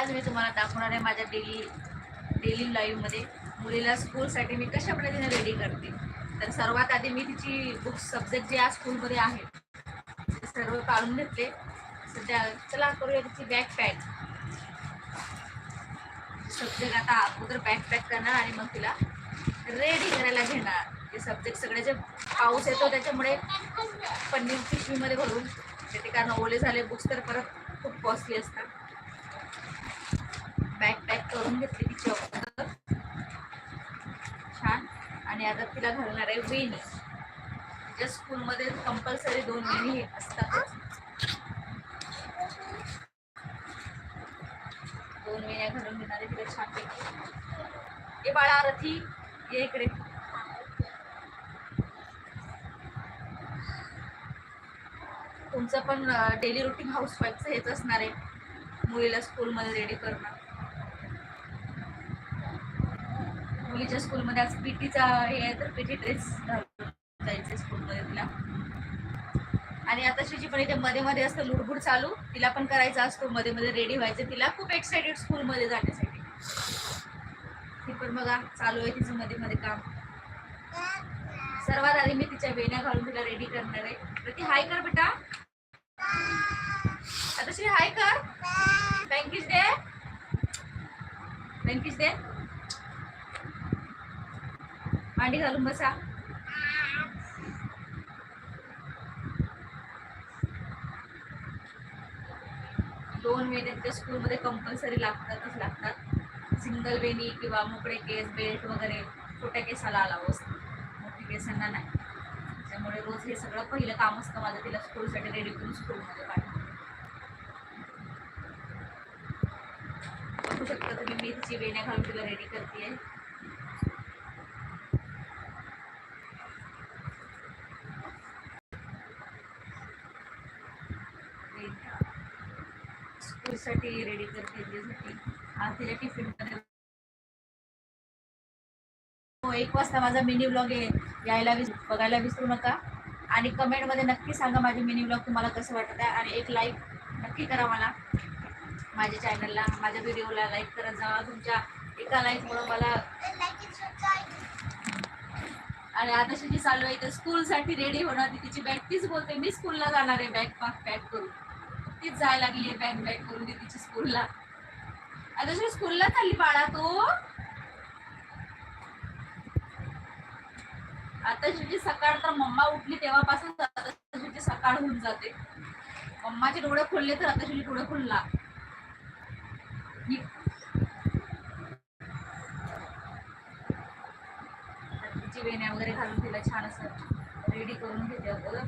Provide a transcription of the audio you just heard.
आज मी तुम्हाला दाखवणार आहे माझ्या डेली डेली लाईफमध्ये मुलीला स्कूलसाठी मी कशा पद्धतीने रेडी करते? तर सर्वात आधी मी तिची बुक्स सब्जेक्ट जे आज स्कूलमध्ये आहेत ते सर्व काढून घेतले. सध्या चला करूया तिची बॅग पॅक सब्जेक्ट आता अगोदर बॅग पॅक करणार आणि मग तिला रेडी करायला घेणार. ते सब्जेक्ट सगळे जे पाऊस येतो त्याच्यामुळे पनीर पिशवीमध्ये भरून ते कारण ओले झाले बुक्स तर परत खूप कॉस्टली असतात. बॅग घेतली अगोदर छान. आणि आता तिला घालणार आहे वेणी. तिच्या स्कूलमध्ये कंपल्सरी दोन वेणी हे असतातच. दोन वेण्या घालून घेणार आहे तिला छान ए बाळा रथी ये इकडे. तुमचं पण डेली रुटीन हाऊसवाईफचं हेच असणार आहे. मुलीला स्कूलमध्ये रेडी करणं. मुलीच्या स्कूलमध्ये आज पीटीचा हे आहे तर पीटी ड्रेस घालून जायचं स्कूलमध्ये तिला. आणि आता शिजी पण इथे मध्ये मध्ये असतं लुडबुड चालू. तिला पण करायचा असतो मध्ये मध्ये रेडी व्हायचं. तिला खूप एक्सायटेड स्कूलमध्ये जाण्यासाठी. ती पण बघा चालू आहे तिचं मध्ये मध्ये काम. सर्वात आधी मी तिच्या वेण्या घालून तिला रेडी करणार आहे. तर ती हाय कर बेटा. आता श्री हाय कर. बँकिश दे बँकिश दे मांडी घालून बसा. दोन वेण्या तिच्या स्कूलमध्ये कंपल्सरी लागतातच लागतात. सिंगल वेणी किंवा मोकळे केस बेल्ट वगैरे छोट्या केसाला अलाव असतं मोठ्या केसांना नाही. त्यामुळे रोज हे सगळं पहिलं काम असतं माझं तिला स्कूलसाठी रेडी करून स्कूलमध्ये पाठवणं. बघू शकता तुम्ही मी तिची वेण्या घालून तिला रेडी करते स्कूलसाठी रेडी करते त्याच्यासाठी. आज तिच्या टिफिनमध्ये हो एक वाजता माझा मिनी ब्लॉग आहे. यायला विस बघायला विसरू नका. आणि कमेंटमध्ये नक्की सांगा माझे मिनी ब्लॉग तुम्हाला कसं वाटत आहे आणि एक लाईक नक्की करा मला. माझ्या चॅनलला माझ्या व्हिडिओला लाईक करत जा. तुमच्या एका लाईकमुळं मला आणि आता जी चालू आहे तर स्कूलसाठी रेडी होणार तिची बॅग तीच बोलते मी स्कूलला जाणार आहे बॅग पॅक पॅक करून. तीच जायला लागली आहे बॅग बॅग करून ती तिची स्कूलला आता तुझ्या स्कूलला चालली बाळा तू. आता तुझी सकाळ तर मम्मा उठली तेव्हापासून तुझी सकाळ होऊन जाते. मम्माचे डोळे खोलले तर आता तुझी डोळे खुलला. तिची वेण्या वगैरे घालून तिला छान असं. रेडी करून घेते अगोदर